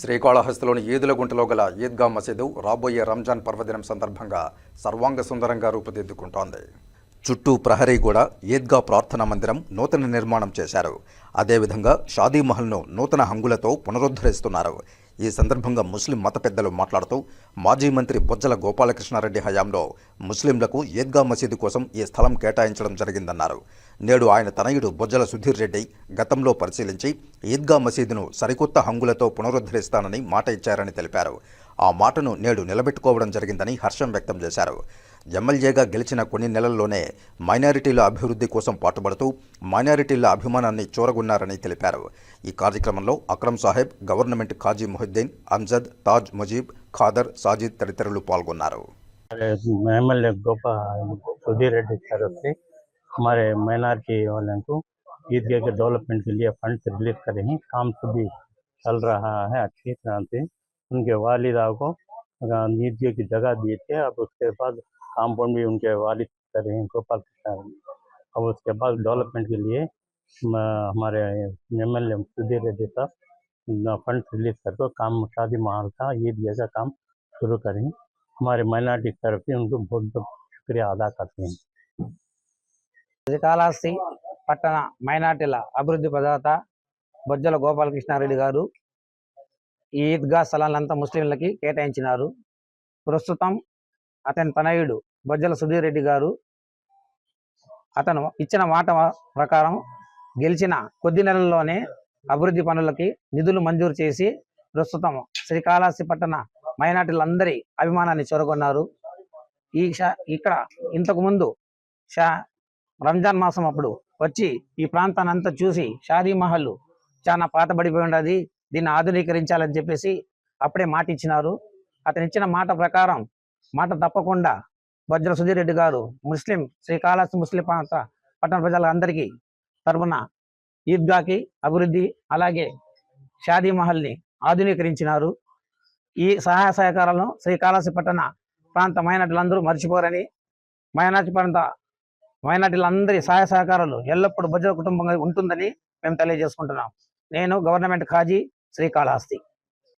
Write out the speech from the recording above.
శ్రీకాళహస్తిలోని ఈదులగుంటలో గల ఈద్గా మసీదు రాబోయే రంజాన్ పర్వదినం సందర్భంగా సర్వాంగ సుందరంగా రూపుదిద్దుకుంటోంది. చుట్టూ ప్రహరీ గూడ ఈద్గా ప్రార్థనా మందిరం నూతన నిర్మాణం చేశారు. అదేవిధంగా షాదీ మహల్ను నూతన హంగులతో పునరుద్ధరిస్తున్నారు. ఈ సందర్భంగా ముస్లిం మత పెద్దలు మాట్లాడుతూ మాజీ మంత్రి బొజ్జల గోపాలకృష్ణారెడ్డి హయాంలో ముస్లింలకు ఈద్గా మసీదు కోసం ఈ స్థలం కేటాయించడం జరిగిందన్నారు. నేడు ఆయన తనయుడు బొజ్జల సుధీర్ రెడ్డి గతంలో పరిశీలించి ఈద్గా మసీదును సరికొత్త హంగులతో పునరుద్ధరిస్తానని మాట ఇచ్చారని తెలిపారు. ఆ మాటను నేడు నిలబెట్టుకోవడం జరిగిందని హర్షం వ్యక్తం చేశారు ఎమ్మెల్యేగా గెలిచిన కొన్ని నెలల్లోనే మైనారిటీల అభివృద్ధి కోసం పాటుపడుతూ మైనారిటీల అభిమానాన్ని చూరగొన్నారని తెలిపారు ఈ కార్యక్రమంలో అక్రమ్ సాహెబ్ గవర్నమెంట్ ఖాజీ మొహిద్దీన్ అంజద్ తాజ్ ముజీబ్ ఖాదర్ సాజిద్ తదితరులు పాల్గొన్నారు M L A Gopa Sudhir Reddy तरफ से हमारे माइनॉरिटी वालों को ईदगाह के डेवलपमेंट के लिए फंड रिलीज करे हैं काम सभी चल रहा है अच्छी तरह से उनके वालिदा को अ, ईदगाह की जगह दिए थे अब उसके बाद काम्पाउंड भी उनके वालिद करे हैं गोपाल कृष्ण अब उसके बाद डेवलपमेंट के लिए म, हमारे M L A Sudhir Reddy Saheb fund release करके काम शादी महल का ईदगाह का काम शुरू करें हमारे माइनॉरिटी की तरफ से उनको बहुत बहुत शुक्रिया अदा करते हैं శ్రీకాళహస్తి పట్టణ మైనార్టీల అభివృద్ధి ప్రదాత బొజ్జల గోపాలకృష్ణారెడ్డి గారు ఈ ఈద్గా స్థలాలంతా ముస్లింలకి కేటాయించినారు. ప్రస్తుతం అతని తనయుడు బొజ్జల సుధీర్ రెడ్డి గారు అతను ఇచ్చిన మాట ప్రకారం గెలిచిన కొద్ది నెలల్లోనే అభివృద్ధి పనులకి నిధులు మంజూరు చేసి ప్రస్తుతం శ్రీకాళహస్తి పట్టణ మైనార్టీలందరి అభిమానాన్ని చూరగొన్నారు ఈ షా- ఇక్కడ ఇంతకు ముందు షా రంజాన్ మాసం అప్పుడు వచ్చి ఈ ప్రాంతాన్ని అంతా చూసి షాదీ మహల్ చాలా పాతబడిపోయి ఉన్నది దీన్ని ఆధునీకరించాలని చెప్పేసి అప్పుడే మాట ఇచ్చినారు అతను ఇచ్చిన మాట ప్రకారం మాట తప్పకుండా వజ్ర సుధీర్ రెడ్డి గారు ముస్లిం శ్రీకాళహస్తి ముస్లిం ప్రాంత పట్టణ ప్రజలందరికీ తరపున ఈద్గాకి అభివృద్ధి అలాగే షాదీ మహల్ని ఆధునీకరించినారు. ఈ సహాయ సహకారాలను శ్రీకాళహస్తి పట్టణ ప్రాంత మైనార్టీలందరూ మర్చిపోరని మైనార్టీ ప్రాంత మైనార్టీలందరి సహాయ సహకారాలు ఎల్లప్పుడూ బజ్ర కుటుంబంగా ఉంటుందని మేము తెలియజేసుకుంటున్నాం. నేను గవర్నమెంట్ ఖాజీ శ్రీకాళహస్తి